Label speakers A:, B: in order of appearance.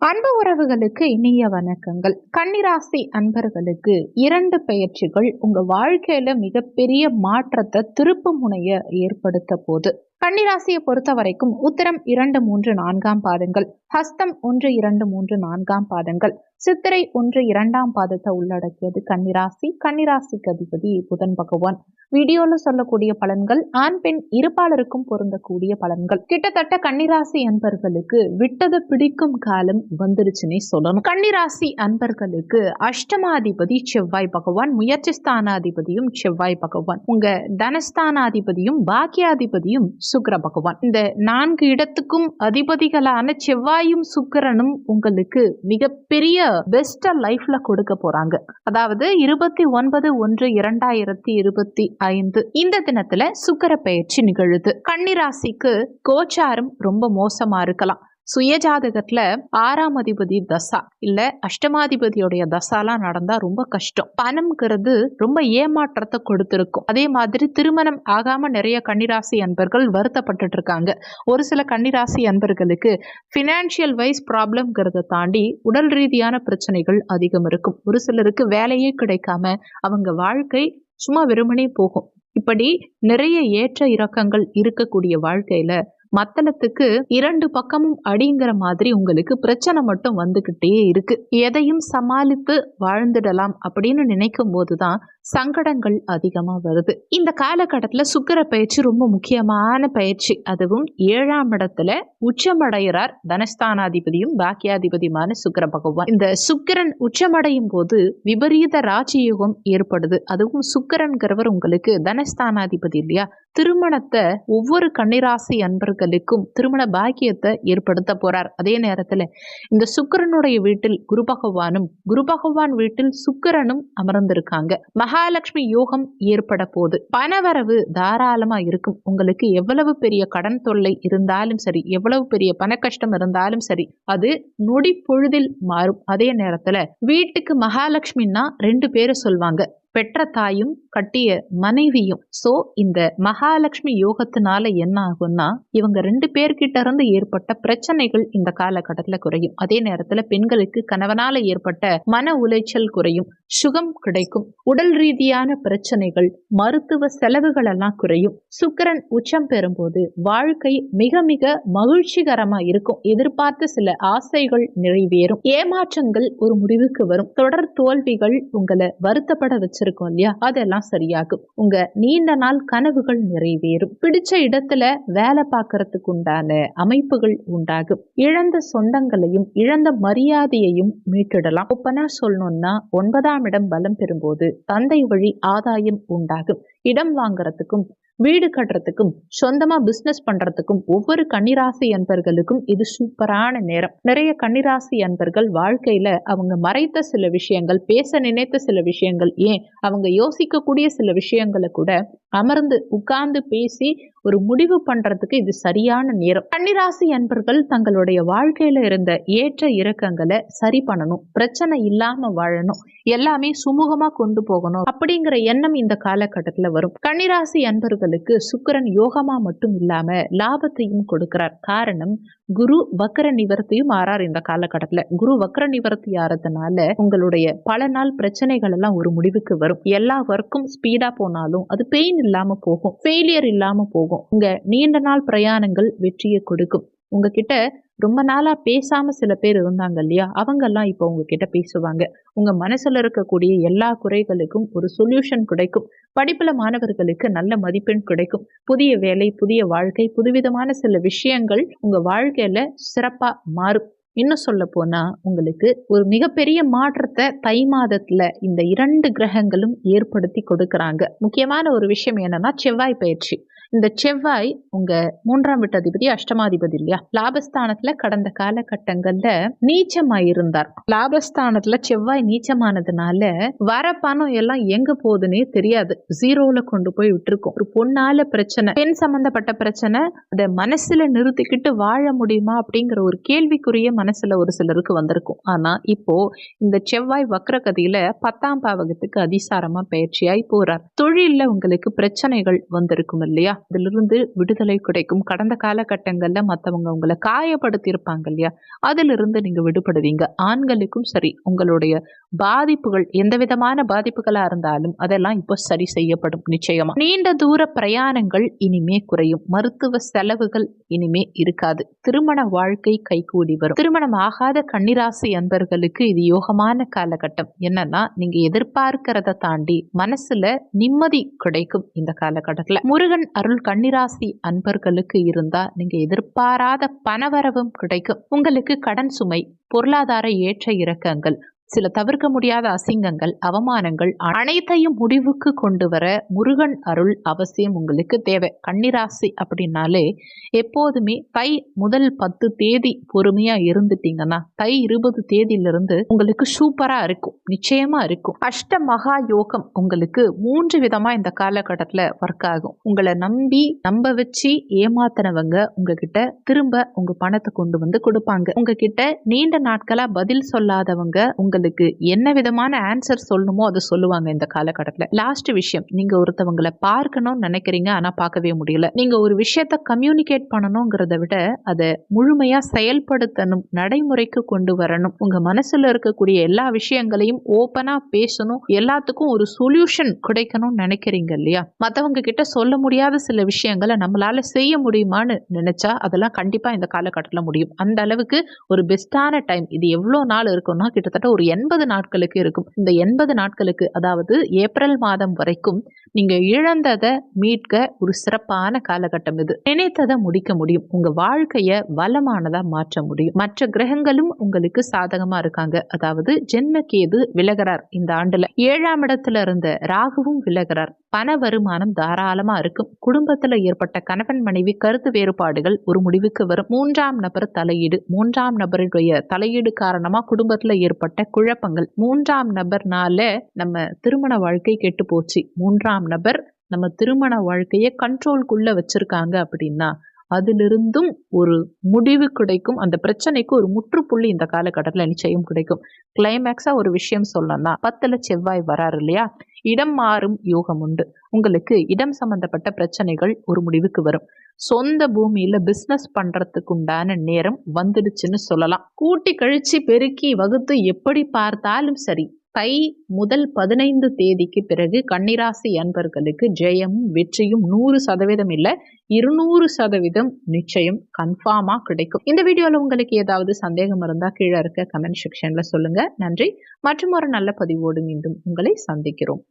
A: அன்பு உறவுகளுக்கு இனிய வணக்கங்கள். கன்னிராசி அன்பர்களுக்கு இரண்டு பயிற்சிகள் உங்க வாழ்க்கையில மிகப்பெரிய மாற்றத்தை திருப்பு முனைய ஏற்படுத்த போது கன்னிராசியை பொறுத்த வரைக்கும் உத்தரம் இரண்டு மூன்று நான்காம் பாதங்கள். ஹஸ்தம் ஒன்று இரண்டு மூன்று நான்காம் பாதங்கள். சித்திரை ஒன்று இரண்டாம் பாதத்தை உள்ளடக்கியது கன்னிராசி. கன்னிராசிக்கு அதிபதி புதன் பகவான். வீடியோல சொல்லக்கூடிய பலன்கள் ஆண் பெண் இருப்பாளருக்கும் பொருந்தக்கூடிய பலன்கள். கிட்டத்தட்ட கன்னிராசி அன்பர்களுக்கு விட்டது பிடிக்கும் காலம் வந்துருச்சுன்னே சொல்லணும். கன்னிராசி அன்பர்களுக்கு அஷ்டமாதிபதி செவ்வாய் பகவான் முயற்சி ஸ்தானாதிபதியும் செவ்வாய் பகவான். உங்க தனஸ்தானாதிபதியும் பாக்கியாதிபதியும் சுக்கர பகவான். இந்த நான்கு இடத்துக்கும் அதிபதிகளான செவ்வாயும் சுக்கரனும் உங்களுக்கு மிகப்பெரிய பெஸ்ட லைஃப்ல கொடுக்க போறாங்க. அதாவது இருபத்தி ஒன்பது ஒன்று இரண்டாயிரத்தி இருபத்தி ஐந்து. இந்த தினத்துல சுக்கர பயிற்சி நிகழுது. கன்னிராசிக்கு கோச்சாரம் ரொம்ப மோசமா இருக்கலாம். சுயஜாதகத்துல ஆறாம் அதிபதி தசா இல்ல அஷ்டமாதிபதியோடைய தசாலாம் நடந்தா ரொம்ப கஷ்டம். பணம்ங்கிறது ரொம்ப ஏமாற்றத்தை கொடுத்திருக்கும். அதே மாதிரி திருமணம் ஆகாம நிறைய கன்னிராசி அன்பர்கள் வருத்தப்பட்டு இருக்காங்க. ஒரு சில கன்னிராசி அன்பர்களுக்கு பினான்சியல் வைஸ் ப்ராப்ளம்ங்கிறத தாண்டி உடல் ரீதியான பிரச்சனைகள் அதிகம் இருக்கும். ஒரு சிலருக்கு வேலையே கிடைக்காம அவங்க வாழ்க்கை சும்மா வெறுமனே போகும். இப்படி நிறைய ஏற்ற இறக்கங்கள் இருக்கக்கூடிய வாழ்க்கையில மத்தளத்துக்கு இரண்டு பக்கமும் அடிங்கிற மாதிரி உங்களுக்கு பிரச்சனை மட்டும் வந்துகிட்டே இருக்கு. எதையும் சமாளித்து வாழ்ந்துடலாம் அப்படின்னு நினைக்கும் போதுதான் சங்கடங்கள் அதிகமா வருது. இந்த காலகட்டத்தில் சுக்கர பயிற்சி ரொம்ப முக்கியமான பயிற்சி. அதுவும் ஏழாம் இடத்துல உச்சமடைகிறார் தனஸ்தானாதிபதியும் பாக்கியாதிபதியுமான சுக்கர பகவான். இந்த சுக்கரன் உச்சமடையும் போது விபரீத ராஜயோகம் ஏற்படுது. அதுவும் சுக்கரன்கிறவர் உங்களுக்கு தனஸ்தானாதிபதி இல்லையா? திருமணத்தை ஒவ்வொரு கன்னிராசி அன்பர்களுக்கும் திருமண பாக்கியத்தை ஏற்படுத்த போறார். அதே நேரத்தில் இந்த சுக்கரனுடைய வீட்டில் குரு பகவானும் குரு பகவான் வீட்டில் சுக்கரனும் அமர்ந்திருக்காங்க. மகாலட்சுமி யோகம் ஏற்பட போது பணவரவு தாராளமா இருக்கும். உங்களுக்கு எவ்வளவு பெரிய கடன் தொல்லை இருந்தாலும் சரி எவ்வளவு பெரிய பண கஷ்டம் இருந்தாலும் சரி அது நொடி பொழுதில் மாறும். அதே நேரத்தில் வீட்டுக்கு மகாலட்சுமின்னா ரெண்டு பேரை சொல்வாங்க. பெற்ற தாயும் கட்டிய மனைவியும். சோ இந்த மகாலட்சுமி யோகத்தினால என்ன ஆகும்னா இவங்க ரெண்டு பேர்கிட்ட இருந்து ஏற்பட்ட பிரச்சனைகள் இந்த காலகட்டத்துல குறையும். அதே நேரத்துல பெண்களுக்கு கணவனால ஏற்பட்ட மன உளைச்சல் குறையும் சுகம் கிடைக்கும் உடல் ரீதியான பிரச்சனைகள் மருத்துவ செலவுகள் எல்லாம் குறையும். சுக்கரன் உச்சம் பெறும்போது வாழ்க்கை மிக மிக மகிழ்ச்சிகரமா இருக்கும். எதிர்பார்த்த சில ஆசைகள் நிறைவேறும். ஏமாற்றங்கள் ஒரு முடிவுக்கு வரும். தொடர் தோல்விகள் உங்களை வருத்தப்பட வச்சிருக்கும் இல்லையா? அதெல்லாம் சரியாகும். உங்க நீண்ட நாள் கனவுகள் நிறைவேறும். பிடிச்ச இடத்துல வேலை பார்க்கறதுக்கு உண்டான அமைப்புகள் உண்டாகும். இழந்த சொந்தங்களையும் இழந்த மரியாதையையும் மீட்டிடலாம் ஒப்பனா சொல்லணும்னா ஒன்பதாம் இடம் பலம் பெறும்போது தந்தை வழி ஆதாயம் உண்டாகும். இடம் வாங்குறதுக்கும் வீடு கட்டுறதுக்கும் சொந்தமா பிசினஸ் பண்றதுக்கும் ஒவ்வொரு கன்னிராசி அன்பர்களுக்கும் இது சூப்பரான நேரம். நிறைய கன்னிராசி அன்பர்கள் வாழ்க்கையில அவங்க மறைத்த சில விஷயங்கள் பேச நினைத்த சில விஷயங்கள் ஏன்? அவங்க யோசிக்கக்கூடிய சில விஷயங்களை கூட அமர்ந்து உட்கார்ந்து பேசி ஒரு முடிவு பண்றதுக்கு இது சரியான நேரம். கன்னிராசி அன்பர்கள் தங்களுடைய வாழ்க்கையில இருந்த ஏற்ற இறக்கங்களை சரி பண்ணணும். பிரச்சனை இல்லாம வாழணும். எல்லாமே சுமூகமா கொண்டு போகணும் அப்படிங்கிற எண்ணம் இந்த காலகட்டத்துல வரும். கன்னிராசி அன்பர்களுக்கு சுக்கரன் யோகமா மட்டும் இல்லாம லாபத்தையும் கொடுக்கிறார். காரணம் குரு வக்கர நிவர்த்தியும் ஆறார் இந்த காலகட்டத்துல. குரு வக்கர நிவர்த்தி ஆறதுனால உங்களுடைய பல நாள் பிரச்சனைகள் எல்லாம் ஒரு முடிவுக்கு வரும். எல்லா ஒர்க்கும் ஸ்பீடா போனாலும் அது பெயின் இல்லாம போகும். ஃபெயிலியர் இல்லாம போகும். உங்க நீண்ட நாள் பிரயாணங்கள் வெற்றியை கொடுக்கும். உங்ககிட்ட ரொம்ப நாளா பேசாம சில பேர் இருந்தாங்க இல்லையா? அவங்கெல்லாம் இப்போ உங்ககிட்ட பேசுவாங்க. உங்க மனசுல இருக்கக்கூடிய எல்லா குறைகளுக்கும் ஒரு சொல்யூஷன் கிடைக்கும். படிப்புல மாணவர்களுக்கு நல்ல மதிப்பெண் கிடைக்கும். புதிய வேலை புதிய வாழ்க்கை புதுவிதமான சில விஷயங்கள் உங்க வாழ்க்கையில சிறப்பாக மாறும். இன்னும் சொல்ல போனால் உங்களுக்கு ஒரு மிகப்பெரிய மாற்றத்தை தை மாதத்தில் இந்த இரண்டு கிரகங்களும் ஏற்படுத்தி கொடுக்குறாங்க. முக்கியமான ஒரு விஷயம் என்னன்னா செவ்வாய் பயிற்சி. இந்த செவ்வாய் உங்க மூன்றாம் வீட்டு அதிபதி அஷ்டமாதிபதி இல்லையா? லாபஸ்தானத்துல கடந்த காலகட்டங்கள்ல நீச்சமாயிருந்தார். லாபஸ்தானத்துல செவ்வாய் நீச்சமானதுனால வர பணம் எல்லாம் எங்க போகுதுன்னே தெரியாது. ஜீரோல கொண்டு போய் விட்டுருக்கோம். ஒரு பொண்ணால பிரச்சனை பெண் சம்பந்தப்பட்ட பிரச்சனை அதை மனசுல நிறுத்திக்கிட்டு வாழ முடியுமா அப்படிங்கிற ஒரு கேள்விக்குரிய மனசுல ஒரு சிலருக்கு வந்திருக்கும். ஆனா இப்போ இந்த செவ்வாய் வக்ரகதியில பத்தாம் பாவகத்துக்கு அதிசாரமா பயிற்சியாய் போறார். தொழில்ல உங்களுக்கு பிரச்சனைகள் வந்திருக்கும் இல்லையா? அதிலிருந்து விடுதலை கிடைக்கும். கடந்த காலகட்டங்கள்ல மத்தவங்க உங்களை காயப்படுத்தி இருப்பாங்க இல்லையா? அதிலிருந்து நீங்க விடுபடுவீங்க. ஆண்களுக்கும் சரி உங்களுடைய பாதிப்புகள் எந்த விதமான பாதிப்புகளா இருந்தாலும் அதெல்லாம் இப்போ சரி செய்யப்படும் நிச்சயமா. நீண்ட தூர பிரயாணங்கள் இனிமே குறையும். மருத்துவ செலவுகள் இனிமே இருக்காது. திருமண வாழ்க்கை கைகூடி வரும். திருமணம் ஆகாத கன்னிராசி அன்பர்களுக்கு இது யோகமான காலகட்டம். என்னன்னா நீங்க எதிர்பார்க்கிறத தாண்டி மனசுல நிம்மதி கிடைக்கும் இந்த காலகட்டத்துல. முருகன் அருள் கன்னிராசி அன்பர்களுக்கு இருந்தா நீங்க எதிர்பாராத பணவரவும் கிடைக்கும். உங்களுக்கு கடன் சுமை பொருளாதார ஏற்ற இறக்கங்கள் சில தவிர்க்க முடியாத அசிங்கங்கள் அவமானங்கள் அனைத்தையும் முடிவுக்கு கொண்டு வர முருகன் அருள் அவசியம் உங்களுக்கு தேவை. கன்னிராசி அப்படின்னாலே எப்போதுமே தை முதல் பத்து தேதி பொறுமையா இருந்துட்டீங்கன்னா தை இருபது தேதியிலிருந்து உங்களுக்கு சூப்பரா இருக்கும் நிச்சயமா இருக்கும். அஷ்ட மகா யோகம் உங்களுக்கு மூன்று விதமா இந்த காலகட்டத்தில் ஒர்க் ஆகும். உங்களை நம்பி நம்ப வச்சு ஏமாத்தினவங்க உங்ககிட்ட திரும்ப உங்க பணத்தை கொண்டு வந்து கொடுப்பாங்க. உங்ககிட்ட நீண்ட நாட்களா பதில் சொல்லாதவங்க உங்க கேள்விகளுக்கு என்ன விதமான ஆன்சர் சொல்லணுமோ அதை சொல்லுவாங்க இந்த காலகட்டத்தில். லாஸ்ட் விஷயம் நீங்க ஒருத்தவங்களை பார்க்கணும்னு நினைக்கிறீங்க ஆனா பார்க்கவே முடியல. நீங்க ஒரு விஷயத்த கம்யூனிகேட் பண்ணணுங்கிறத விட அதை முழுமையா செயல்படுத்தணும் நடைமுறைக்கு கொண்டு வரணும். உங்க மனசுல இருக்கக்கூடிய எல்லா விஷயங்களையும் ஓப்பனா பேசணும். எல்லாத்துக்கும் ஒரு சொல்யூஷன் கிடைக்கணும்னு நினைக்கிறீங்க இல்லையா? மற்றவங்க கிட்ட சொல்ல முடியாத சில விஷயங்களை நம்மளால செய்ய முடியுமான்னு நினைச்சா அதெல்லாம் கண்டிப்பா இந்த காலகட்டத்தில் முடியும். அந்த அளவுக்கு ஒரு பெஸ்டான டைம் இது எவ்வளோ நாள் இருக்கும்னா கிட்டத்தட்ட ஒரு எண்பது நாட்களுக்கு இருக்கும். இந்த எண்பது நாட்களுக்கு அதாவது ஏப்ரல் மாதம் வரைக்கும் நீங்க இழந்ததை மீட்க ஒரு சிறப்பான காலகட்டம் இது. நினைத்ததை முடிக்க முடியும். உங்க வாழ்க்கைய வளமானதா மாற்ற முடியும். மற்ற கிரகங்களும் உங்களுக்கு சாதகமா இருக்காங்க. அதாவது ஜென்மக்கேது விலகிறார் இந்த ஆண்டுல. ஏழாம் இடத்துல இருந்த ராகுவும் விலகிறார். பண வருமானம் தாராளமா இருக்கும். குடும்பத்துல ஏற்பட்ட கணவன் மனைவி கருத்து வேறுபாடுகள் ஒரு முடிவுக்கு வரும். மூன்றாம் நபர் தலையீடு. மூன்றாம் நபருடைய தலையீடு காரணமா குடும்பத்துல ஏற்பட்ட குழப்பங்கள். மூன்றாம் நபர்னால நம்ம திருமண வாழ்க்கை கெட்டு போச்சு. மூன்றாம் நபர் நம்ம திருமண வாழ்க்கையை கண்ட்ரோல்குள்ள வச்சிருக்காங்க அப்படின்னா அதிலிருந்தும் ஒரு முடிவு கிடைக்கும். அந்த பிரச்சனைக்கு ஒரு முற்றுப்புள்ளி இந்த காலகட்டத்தில் நிச்சயம் கிடைக்கும். கிளைமேக்ஸாக ஒரு விஷயம் சொல்லணும்னா பத்தில் செவ்வாய் வராரு இல்லையா? இடம் மாறும் யோகம் உண்டு. உங்களுக்கு இடம் சம்பந்தப்பட்ட பிரச்சனைகள் ஒரு முடிவுக்கு வரும். சொந்த பூமியில பிஸ்னஸ் பண்றதுக்கு உண்டான நேரம் வந்துடுச்சுன்னு சொல்லலாம். கூட்டி கழிச்சு பெருக்கி வகுத்து எப்படி பார்த்தாலும் சரி தை முதல் பதினைந்து தேதிக்கு பிறகு கன்னிராசி அன்பர்களுக்கு ஜெயமும் வெற்றியும் நூறு சதவீதம் இல்லை இருநூறு சதவீதம் நிச்சயம் கன்ஃபார்மாக கிடைக்கும். இந்த வீடியோவில் உங்களுக்கு ஏதாவது சந்தேகம் இருந்தால் கீழே இருக்க கமெண்ட் செக்ஷனில் சொல்லுங்கள் நன்றி. மற்றும் ஒரு நல்ல பதிவோடு மீண்டும் உங்களை சந்திக்கிறோம்.